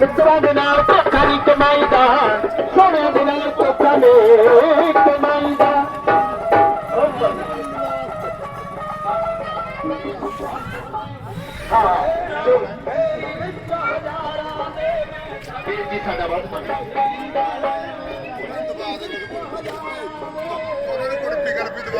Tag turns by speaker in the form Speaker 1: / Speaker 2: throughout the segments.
Speaker 1: ਮਿੱਤਰਾਂ ਦੇ ਨਾਲ ਧੋਖਾ ਨਹੀਂ ਕਮਾਈਦਾ ਸੋਹਣਿਆਂ ਦੇ ਨਾਲ ਧੋਖਾ ਨਹੀਂ ਕਮਾਈਦਾ। ਵੀਰ ਜੀ ਸਾਡਾ ਬਹੁਤ ਮੰਨਦਾ
Speaker 2: ਕੁੜਪੀ ਕਰਪੀ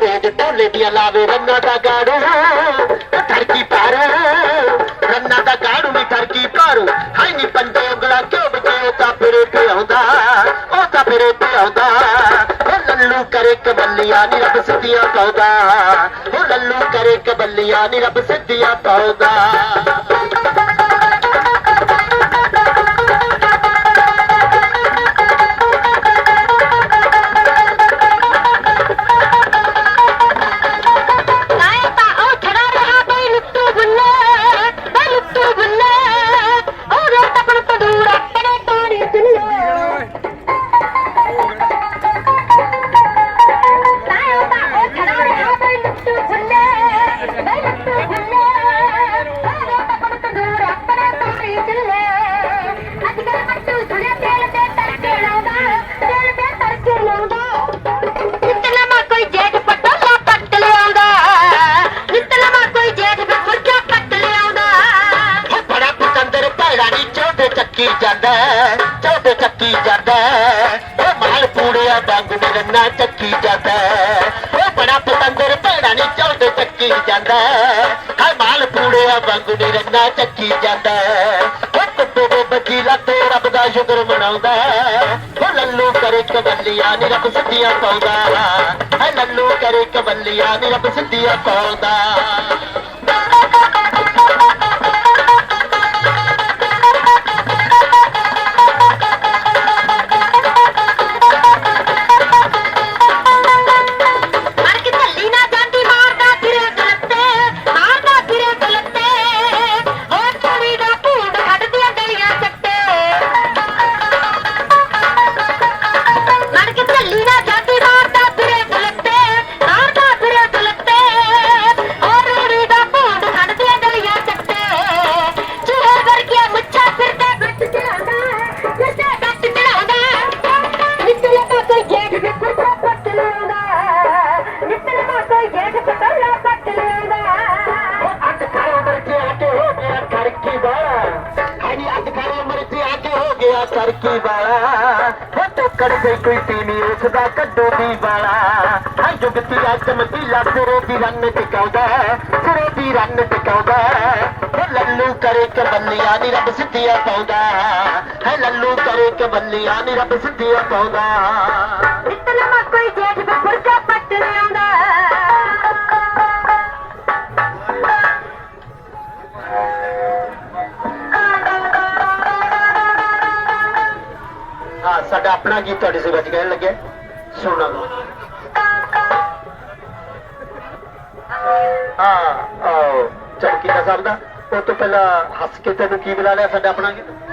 Speaker 1: ਰੋਜ਼ ਟੋਲੇ ਦੀਆਂ ਲਾਵੇ, ਰੰਨਾ ਦਾ ਗਾੜੂ ਠਰਕੀ ਪਾਰੂ ਰੰਨਾ ਦਾ ਗਾੜੂ ਵੀ ਠਰਕੀ ਪਾਰੂ ਹਾਈ ਨੀ ਪੰਜੇ ਉਂਗਲਾ ਕਿਉਂ ਬਚੇ ਉਹ ਤਾਂ ਫਿਰੇ ਤੇ ਆਉਂਦਾ, ਉਹ ਤਾਂ ਫਿਰੇ ਤੇ ਆਉਂਦਾ। ਉਹ ਲੱਲੂ ਕਰੇ ਕਬੱਲੀਆਂ, ਨੀ ਰੱਬ ਸਿੱਧੀਆਂ ਪਾਉਂਦਾ। ਉਹ ਲੱਲੂ ਕਰੇ ਕਬੱਲੀਆਂ, ਨੀ ਰੱਬ ਸਿੱਧੀਆਂ ਪਾਉਂਦਾ। ਚੌਦੇ ਚੱਕੀ ਜਾਂਦਾ ਉਹ ਮਾਲ ਪੂੜਿਆ ਵਾਂਗੂ ਨਿਰੰਨਾ ਚੱਕੀ ਜਾਂਦਾ ਉਹ ਬੜਾ ਪਤੰਦਰ ਭੈੜਾ ਨੀ ਚੌਦੇ ਚੱਕੀ ਜਾਂਦਾ ਹੈ। ਮਾਲ ਪੂੜਿਆ ਵਾਂਗੂ ਨਿਰੰਨਾ ਚੱਕੀ ਜਾਂਦਾ ਉਹ ਕੁੱਤੇ ਦੇ ਵਕੀਲਾ ਤੇ ਰੱਬ ਦਾ ਸ਼ੁਕਰ ਮਨਾਉਂਦਾ ਉਹ ਲੱਲੂ ਕਰੇ ਕਬੱਲੀਆਂ ਨੀ ਰੱਬ ਸਿੱਧੀਆਂ ਪਾਉਂਦਾ ਹੈ। ਲੱਲੂ ਕਰੇ ਕਬੱਲੀਆਂ ਨੀ ਰੱਬ ਸਿੱਧੀਆਂ ਪਾਉਂਦਾ
Speaker 3: ਕੇ
Speaker 1: ਹੋ ਗਿਆ ਤਰੱਕੀ ਵਾਲਾ। ਹੋ ਟੋਕੜ ਦੇ ਕੋਈ ਤੀਵੀਂ ਉਸ ਦਾ ਕੱਢੂ ਦੀ ਵਾਲਾ। ਹਾਂ ਜੁਗਤੀ ਆ ਚਮਕੀਲਾ ਸਿਰੇ ਦੀ ਰੰਨ ਟਿਕਾਉਂਦਾ ਹੈ, ਸਿਰੇ ਦੀ ਰੰਨ ਟਿਕਾਉਂਦਾ ਹੋ। ਲੱਲੂ ਕਰੇ ਕਬੱਲੀਆਂ ਨੀ ਰੱਬ ਸਿੱਧੀਆਂ ਪਾਉਂਦਾ ਹੈ। ਲੱਲੂ ਕਰੇ ਕਬੱਲੀਆਂ ਨੀ ਰੱਬ ਸਿੱਧੀਆਂ ਪਾਉਂਦਾ।
Speaker 3: ਨਿਕਲੇ ਕੋਈ ਜੇਠ ਦੇ ਪੱਟ ਲੈਂਦਾ
Speaker 1: ਸਾਡਾ ਆਪਣਾ ਗੀਤ ਤੁਹਾਡੀ ਸੇਵਾ 'ਚ ਕਹਿਣ ਲੱਗਿਆ। ਸੁਣਨਾ ਲਓ। ਹਾਂ, ਆਓ। ਚਮਕੀਲਾ ਸਾਹਿਬ ਦਾ, ਉਹ ਤੋਂ ਪਹਿਲਾਂ ਹੱਸ ਕੇ ਤੈਨੂੰ ਕੀ ਬੁਲਾ ਲਿਆ ਸਾਡਾ ਆਪਣਾ ਗੀਤ?